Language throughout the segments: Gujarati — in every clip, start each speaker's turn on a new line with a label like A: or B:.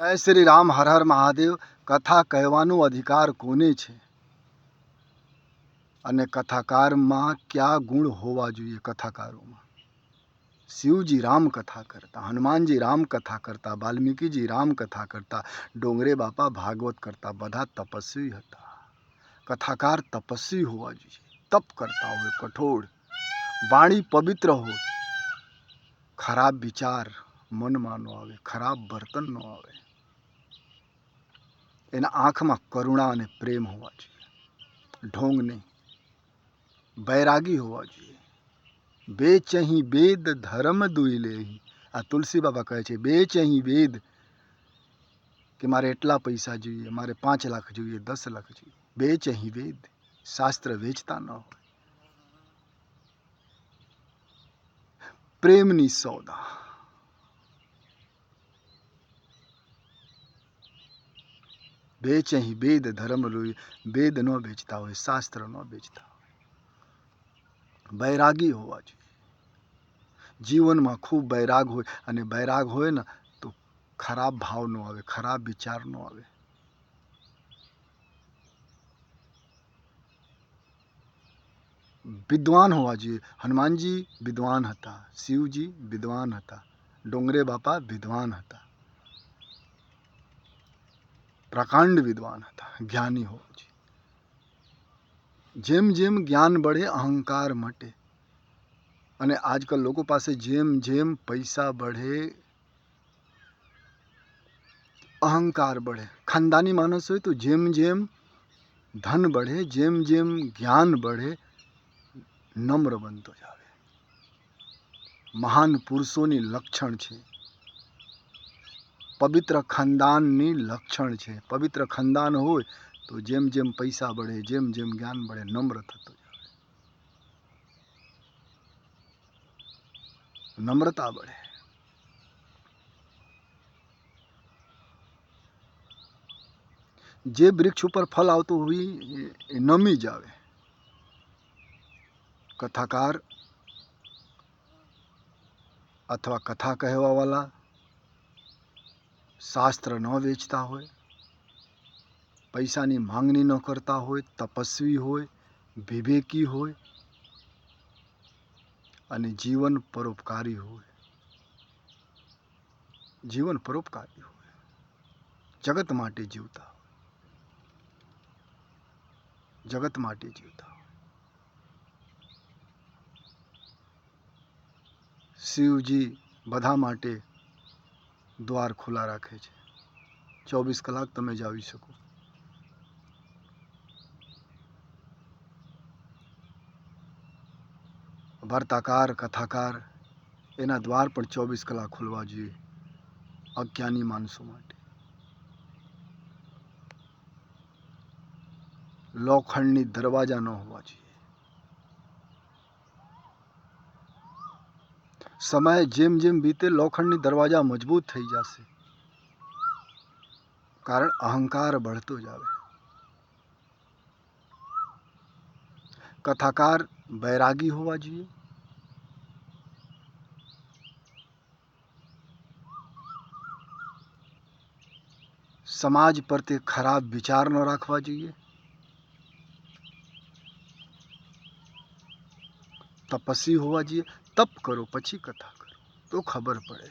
A: જય શ્રી રામ, હર હર મહાદેવ. કથા કહેવાનો અધિકાર કોને છે? અને કથાકારમાં કયા ગુણ હોવા જોઈએ કથાકારોમાં? શિવજી રામ કથા કરતા, હનુમાનજી રામ કથા કરતા, વાલ્મીકીજી રામ કથા કરતા, ડોંગરે બાપા ભાગવત કરતા, બધા તપસ્વી હતા. કથાકાર તપસ્વી હોવા જોઈએ. તપ કરતા હોય, કઠોળ, વાણી પવિત્ર હોય. ખરાબ વિચાર મનમાં ન આવે, ખરાબ વર્તન ન આવે. એના આંખમાં કરુણા અને પ્રેમ હોવા જોઈએ. ઢોંગ નહીં બૈરાગી હોવા જોઈએ. બે ચહી વેદ ધર્મ દુઈ લેહી. આ તુલસી બાબા કહે છે બે ચહી વેદ કે મારે એટલા પૈસા જોઈએ, મારે પાંચ લાખ જોઈએ, દસ લાખ જોઈએ. બે ચહી વેદ શાસ્ત્ર વેચતા ન હોય. પ્રેમની સોદા. વેચહી વેદ ધર્મ લોહી વેદ ન વેચતા હોય શાસ્ત્ર ન વેચતા હોય બૈરાગી હોવા જોઈએ જીવનમાં ખૂબ બૈરાગ હોય અને બૈરાગ હોય ને તો ખરાબ ભાવ ન આવે ખરાબ વિચાર ન આવે વિદ્વાન હોવા જોઈએ હનુમાનજી વિદ્વાન હતા શિવજી વિદ્વાન હતા ડોંગરે બાપા વિદ્વાન હતા પ્રકાંડ વિદ્વાન હતા જ્ઞાની હોવું જોઈએ જેમ જેમ જ્ઞાન બળે અહંકાર મટે અને આજકાલ લોકો પાસે જેમ જેમ પૈસા બઢે અહંકાર બઢે ખાનદાની માણસ હોય તો જેમ જેમ ધન બઢે જેમ જેમ જ્ઞાન બઢે નમ્ર બનતો જાવે મહાન પુરુષોની લક્ષણ છે પવિત્ર ખાનદાનની લક્ષણ છે. પવિત્ર ખાનદાન હોય તો જેમ જેમ પૈસા બળે, જેમ જેમ જ્ઞાન બળે, નમ્ર થતું જાય. નમ્રતા બળે. જે વૃક્ષ ઉપર ફલ આવતું હોય એ નમી જ આવે. કથાકાર અથવા કથા કહેવાવાળા શાસ્ત્ર ન વેચતા હોય, પૈસાની માંગણી ન કરતા હોય, તપસ્વી હોય, વિવેકી હોય અને જીવન પરોપકારી હોય. જીવન પરોપકારી હોય. જગત માટે જીવતા હોય. જગત માટે જીવતા હોય. શિવજી બધા માટે દ્વાર ખુલ્લા રાખે છે. ચોવીસ કલાક તમે જ આવી શકો. વાર્તાકાર, કથાકાર, એના દ્વાર પણ ચોવીસ કલાક ખુલવા જોઈએ. અજ્ઞાની માણસો માટે. લોખંડની દરવાજા ન હોવા જોઈએ. સમય જેમ જેમ બીતે લોખંડની દરવાજા મજબૂત થઈ જશે કારણ અહંકાર બઢતો જ આવે કથાકાર બૈરાગી હોવા જોઈએ સમાજ પ્રત્યે ખરાબ વિચાર ન રાખવા જોઈએ તપસ્વી હોવા જોઈએ. તપ કરો, પછી કથા કરો. તો ખબર પડે.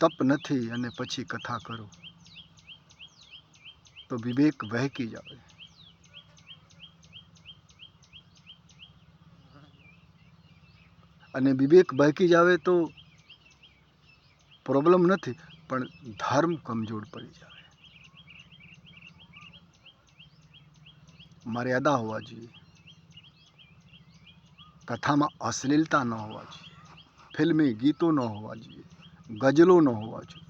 A: તપ નથી અને પછી કથા કરો. તો વિવેક વહેકી જાવે. અને વિવેક બહેકી જાવે તો પ્રોબ્લેમ નથી, પણ ધર્મ કમજોર પડી જાવે. મર્યાદા હોવા જોઈએ. કથામાં અશ્લીલતા ન હોવા જોઈએ. ફિલ્મી ગીતો ન હોવા જોઈએ. ગઝલો ન હોવા જોઈએ.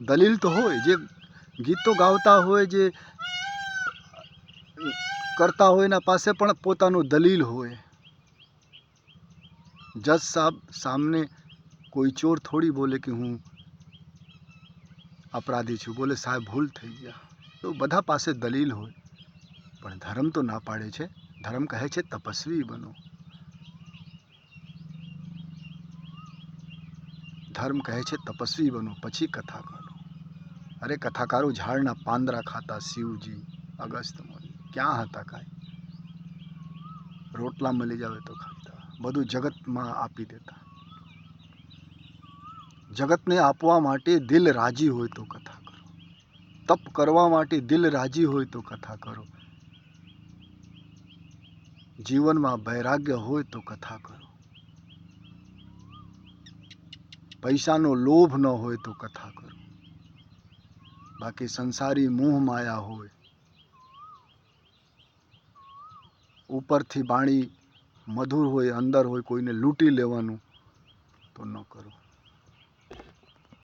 A: દલીલ તો હોય, જે ગીતો ગાવતા હોય, જે કરતા હોય એના પાસે પણ પોતાનું દલીલ હોય. જજ સાહેબ સામને કોઈ ચોર થોડી બોલે કે હું અપરાધી છું, બોલે સાહેબ ભૂલ થઈ ગયા. તો બધા પાસે દલીલ હોય. પણ ધર્મ તો ના પાડે છે. ધર્મ કહે છે, તપસ્વી બનો. ધર્મ કહે છે, તપસ્વી બનો, પછી કથા કરો. અરે કથાકારો ઝાડના પાંદરા ખાતા શિવજી, અગસ્ત મુનિ ક્યાં હતા કાંઈ? રોટલા મળી જાવે તો ખાતા. બધું જગતમાં આપી દેતા. જગતને આપવા માટે દિલ રાજી હોય તો કથા કરો. તપ કરવા માટે દિલ રાજી હોય તો કથા કરો. જીવનમાં વૈરાગ્ય હોય તો કથા કરો. પૈસાનો લોભ ન હોય તો કથા કરો. બાકી સંસારી મોહ માયા હોય. ઉપરથી બાણી મધુર હોય, અંદર હોય, કોઈને લૂંટી લેવાનું તો ન કરો.